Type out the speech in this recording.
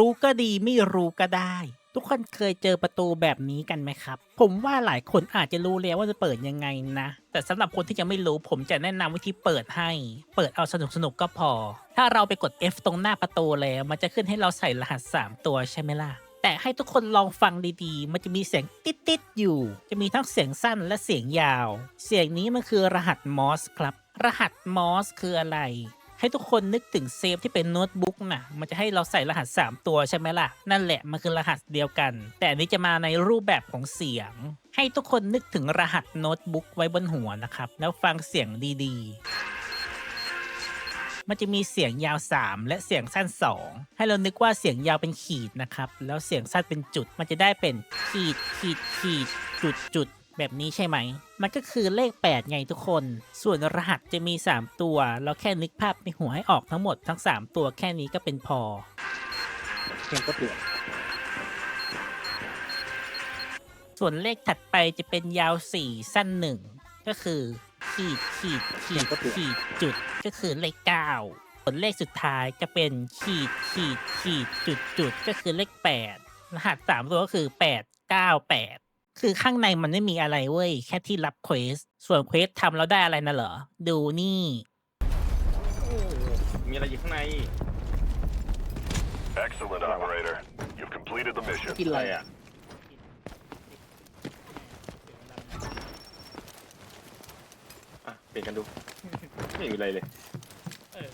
รู้ก็ดีไม่รู้ก็ได้ ทุกคนเคยเจอประตูแบบนี้กันไหมครับ ผมว่าหลายคนอาจจะรู้แล้วว่าจะเปิดยังไงนะ แต่สำหรับคนที่ยังไม่รู้ผมจะแนะนำวิธีเปิดให้ เปิดเอาสนุกสนุกก็พอ ถ้าเราไปกด F ตรงหน้าประตูแล้วมันจะขึ้นให้เราใส่รหัส 3 ตัวใช่ไหมล่ะแต่ให้ทุกคนลองฟังดีๆ มันจะมีเสียงติดๆอยู่ จะมีทั้งเสียงสั้นและเสียงยาว เสียงนี้มันคือรหัสมอสครับ รหัสมอสคืออะไร ให้ทุกคนนึกถึงเซฟที่เป็นโน้ตบุ๊กนะมันจะให้เราใส่รหัส 3 ตัวใช่ไหมล่ะ นั่นแหละมันคือรหัสเดียวกัน แต่อันนี้จะมาในรูปแบบของเสียง ให้ทุกคนนึกถึงรหัสโน้ตบุ๊กไว้บนหัวนะครับ แล้วฟังเสียงดีๆมันจะมีเสียงยาว 3 และเสียงสั้น 2 ให้เรานึกว่าเสียงยาวเป็นขีดนะครับ แล้วเสียงสั้นเป็นจุด มันจะได้เป็นขีดขีดขีดจุดจุด แบบนี้ใช่ไหม มันก็คือเลข 8 ไงทุกคน ส่วนรหัสจะมี 3 ตัว เราแค่นึกภาพในหัวให้ออกทั้งหมดทั้ง 3 ตัวแค่นี้ก็เป็นพอเพลงก็เปลี่ยนส่วนเลขถัดไปจะเป็นยาว 4 สั้น 1 ก็คือ ขีดขีดขีดขีดจุดก็คือเลข 9 ส่วนเลขสุดท้ายจะเป็นขีดขีดขีดจุดจุดก็คือเลข 8 รหัส 3 ตัวก็คือ 8 9 8 คือข้างในมันไม่มีอะไรเว้ย แค่ที่รับเควส ส่วนเควสทำแล้วได้อะไรนะเหรอ ดูนี่ มีอะไรอยู่ข้างใน Excellent, operator. You've completed the mission. กินอะอะไรไรอะอะ อะ เปลี่ยนกันดู ไม่มีอะไรเลยเออ